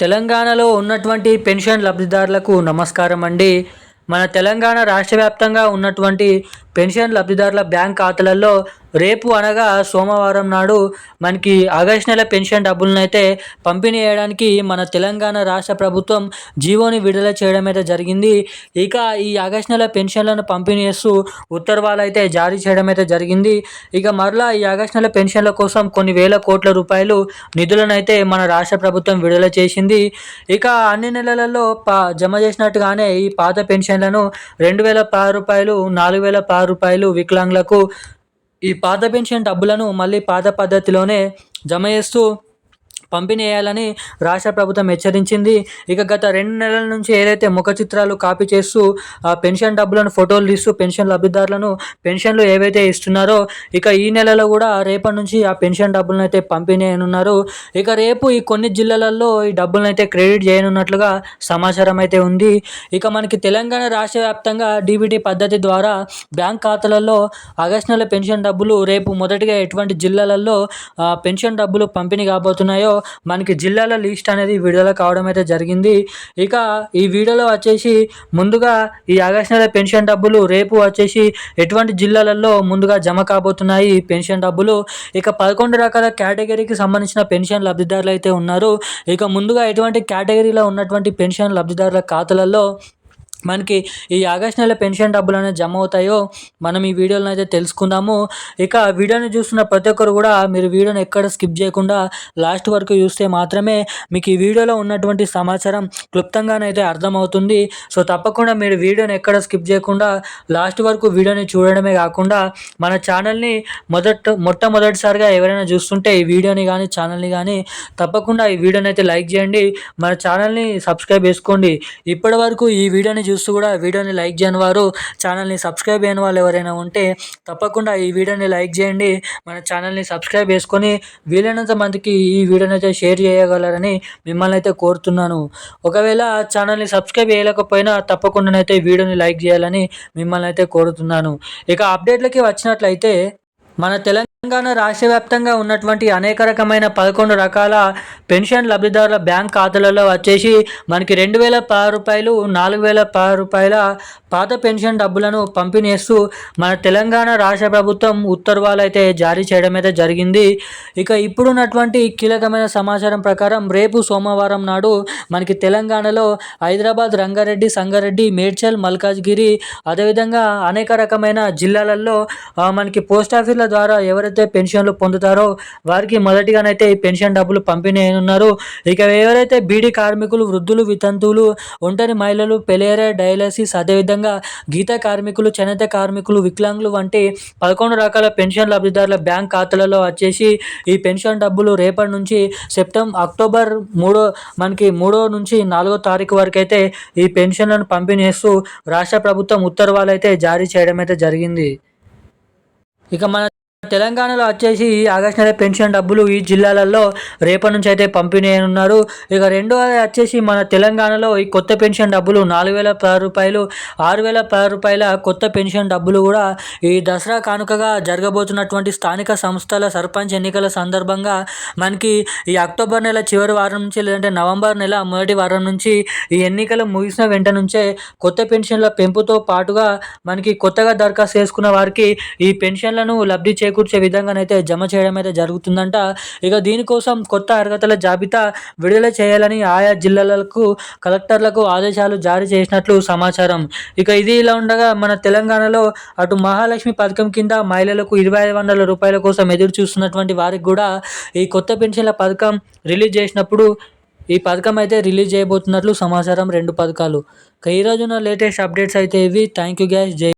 తెలంగాణలో ఉన్నటువంటి పెన్షన్ లబ్ధిదారులకు నమస్కారం అండి. మన తెలంగాణ రాష్ట్ర వ్యాప్తంగా ఉన్నటువంటి పెన్షన్ లబ్ధిదారుల బ్యాంక్ ఖాతాలలో రేపు అనగా సోమవారం నాడు మనకి ఆగస్ట్ నెల పెన్షన్ డబ్బులను అయితే పంపిణీ చేయడానికి మన తెలంగాణ రాష్ట్ర ప్రభుత్వం జీవోని విడుదల చేయడం అయితే జరిగింది. ఇక ఈ ఆగస్ట్ నెల పెన్షన్లను పంపిణీ చేస్తూ ఉత్తర్వాలు అయితే జారీ చేయడం అయితే జరిగింది. ఇక మరలా ఈ ఆగస్ట్ నెల పెన్షన్ల కోసం కొన్ని వేల కోట్ల రూపాయలు నిధులను అయితే మన రాష్ట్ర ప్రభుత్వం విడుదల చేసింది. ఇక అన్ని నెలలలో ప జమ చేసినట్టుగానే ఈ పాత పెన్షన్లను రెండు వేల పది రూపాయలు నాలుగు వేల ఆరు రూపాయలు వికలాంగులకు ఈ పాత పెన్షన్ డబ్బులను మళ్ళీ పాత పద్ధతిలోనే జమ చేస్తూ పంపిణీ రాష్ట్ర ప్రభుత్వం హెచ్చరించింది. ఇక గత రెండు నెలల నుంచి ఏదైతే ముఖ చిత్రాలు కాపీ చేస్తూ ఆ పెన్షన్ డబ్బులను ఫోటోలు తీస్తూ పెన్షన్ లబ్ధిదారులను పెన్షన్లు ఏవైతే ఇస్తున్నారో ఇక ఈ నెలలో కూడా రేపటి నుంచి ఆ పెన్షన్ డబ్బులను అయితే పంపిణీ చేయనున్నారు ఇక రేపు ఈ కొన్ని జిల్లాలలో ఈ డబ్బులను అయితే క్రెడిట్ చేయనున్నట్లుగా సమాచారం అయితే ఉంది. ఇక మనకి తెలంగాణ రాష్ట్ర వ్యాప్తంగా డీబీటీ పద్ధతి ద్వారా బ్యాంక్ ఖాతాలలో ఆగస్ట్ నెల పెన్షన్ డబ్బులు రేపు మొదటిగా ఎటువంటి జిల్లాలలో పెన్షన్ డబ్బులు పంపిణీ కాబోతున్నాయో మనకి జిల్లాల లిస్ట్ అనేది విడుదల కావడం అయితే జరిగింది. ఇక ఈ వీడియోలో వచ్చేసి ముందుగా ఈ ఆగస్ట్ నెల పెన్షన్ డబ్బులు రేపు వచ్చేసి ఎటువంటి జిల్లాలలో ముందుగా జమ కాబోతున్నాయి పెన్షన్ డబ్బులు. ఇక పదకొండు రకాల కేటగిరీకి సంబంధించిన పెన్షన్ లబ్ధిదారులు అయితే ఉన్నారు. ఇక ముందుగా ఎటువంటి కేటగిరీలో ఉన్నటువంటి పెన్షన్ లబ్ధిదారుల ఖాతాలలో మనకి ఈ ఆగస్ట్ నెల పెన్షన్ డబ్బులు అనేది జమ అవుతాయో మనం ఈ వీడియోలో అయితే తెలుసుకుందాము. ఇక వీడియోని చూస్తున్న ప్రతి ఒక్కరు కూడా మీరు వీడియోని ఎక్కడ స్కిప్ చేయకుండా లాస్ట్ వరకు చూస్తే మాత్రమే మీకు ఈ వీడియోలో ఉన్నటువంటి సమాచారం క్లుప్తంగానైతే అర్థమవుతుంది. సో తప్పకుండా మీరు వీడియోని ఎక్కడ స్కిప్ చేయకుండా లాస్ట్ వరకు వీడియోని చూడడమే కాకుండా మన ఛానల్ని మొదట మొట్టమొదటిసారిగా ఎవరైనా చూస్తుంటే ఈ వీడియోని కానీ ఛానల్ని కానీ తప్పకుండా ఈ వీడియోని అయితే లైక్ చేయండి. మన ఛానల్ని సబ్స్క్రైబ్ చేసుకోండి. ఇప్పటి వరకు ఈ వీడియోని చూస్తూ కూడా వీడియోని లైక్ చేయని వారు ఛానల్ని సబ్స్క్రైబ్ చేయని వాళ్ళు ఎవరైనా ఉంటే తప్పకుండా ఈ వీడియోని లైక్ చేయండి. మన ఛానల్ని సబ్స్క్రైబ్ చేసుకొని వీలైనంత మందికి ఈ వీడియోని అయితే షేర్ చేయగలరని మిమ్మల్ని అయితే కోరుతున్నాను. ఒకవేళ ఛానల్ని సబ్స్క్రైబ్ చేయలేకపోయినా తప్పకుండానైతే వీడియోని లైక్ చేయాలని మిమ్మల్ని అయితే కోరుతున్నాను. ఇక అప్డేట్లకి వచ్చినట్లయితే మన తెలంగాణ రాష్ట్ర వ్యాప్తంగా ఉన్నటువంటి అనేక రకమైన పదకొండు రకాల పెన్షన్ లబ్ధిదారుల బ్యాంక్ ఖాతాలలో వచ్చేసి మనకి రెండు వేల పది రూపాయలు నాలుగు వేల పది రూపాయల పాత పెన్షన్ డబ్బులను పంపిణీ చేస్తూ మన తెలంగాణ రాష్ట్ర ప్రభుత్వం ఉత్తర్వాలు అయితే జారీ చేయడం అయితే జరిగింది. ఇక ఇప్పుడున్నటువంటి కీలకమైన సమాచారం ప్రకారం రేపు సోమవారం నాడు మనకి తెలంగాణలో హైదరాబాద్ రంగారెడ్డి సంగారెడ్డి మేడ్చల్ మల్కాజ్గిరి అదేవిధంగా అనేక రకమైన జిల్లాలలో మనకి పోస్ట్ ఆఫీసుల ద్వారా ఎవరైతే పెన్షన్లు పొందుతారో వారికి మొదటిగానైతే ఈ పెన్షన్ డబ్బులు పంపిణీ అయినున్నారు ఇక ఎవరైతే బీడీ కార్మికులు వృద్ధులు వితంతువులు ఒంటరి మహిళలు పెలేరే డయాలసిస్ అదేవిధంగా గీత కార్మికులు చేనేత కార్మికులు వికలాంగులు వంటి పదకొండు రకాల పెన్షన్ లబ్ధిదారుల బ్యాంక్ ఖాతాలలో వచ్చేసి ఈ పెన్షన్ డబ్బులు రేపటి నుంచి సెప్టెంబర్ అక్టోబర్ మూడో మనకి మూడో నుంచి నాలుగో తారీఖు వరకు అయితే ఈ పెన్షన్లను పంపిణీ చేస్తూ రాష్ట్ర ప్రభుత్వం ఉత్తర్వాలు అయితే జారీ చేయడం అయితే జరిగింది. ఇక మన తెలంగాణలో వచ్చేసి ఆగస్ట్ నెల పెన్షన్ డబ్బులు ఈ జిల్లాలలో రేపటి నుంచి అయితే పంపిణీ ఉన్నారు ఇక రెండవది వచ్చేసి మన తెలంగాణలో ఈ కొత్త పెన్షన్ డబ్బులు నాలుగు వేల పది రూపాయలు ఆరు వేల పది రూపాయల కొత్త పెన్షన్ డబ్బులు కూడా ఈ దసరా కానుకగా జరగబోతున్నటువంటి స్థానిక సంస్థల సర్పంచ్ ఎన్నికల సందర్భంగా మనకి ఈ అక్టోబర్ నెల చివరి వారం నుంచి లేదంటే నవంబర్ నెల మొదటి వారం నుంచి ఈ ఎన్నికలు ముగిసిన వెంట నుంచే కొత్త పెన్షన్ల పెంపుతో పాటుగా మనకి కొత్తగా దరఖాస్తు చేసుకున్న వారికి ఈ పెన్షన్లను లబ్ధి చేకూర్చే విధంగానైతే జమ చేయడం అయితే జరుగుతుందంట. ఇక దీనికోసం కొత్త అర్హతల జాబితా విడుదల చేయాలని ఆయా జిల్లాలకు కలెక్టర్లకు ఆదేశాలు జారీ చేసినట్లు సమాచారం. ఇక ఇది ఇలా ఉండగా మన తెలంగాణలో అటు మహాలక్ష్మి పథకం కింద మహిళలకు ఇరవై ఐదు వందల రూపాయల కోసం ఎదురు చూస్తున్నటువంటి వారికి కూడా ఈ కొత్త పెన్షన్ల పథకం రిలీజ్ చేసినప్పుడు ఈ పథకం అయితే రిలీజ్ చేయబోతున్నట్లు సమాచారం. రెండు పథకాలు. ఇక ఈ రోజున లేటెస్ట్ అప్డేట్స్ అయితే ఇవి. Thank you guys. జై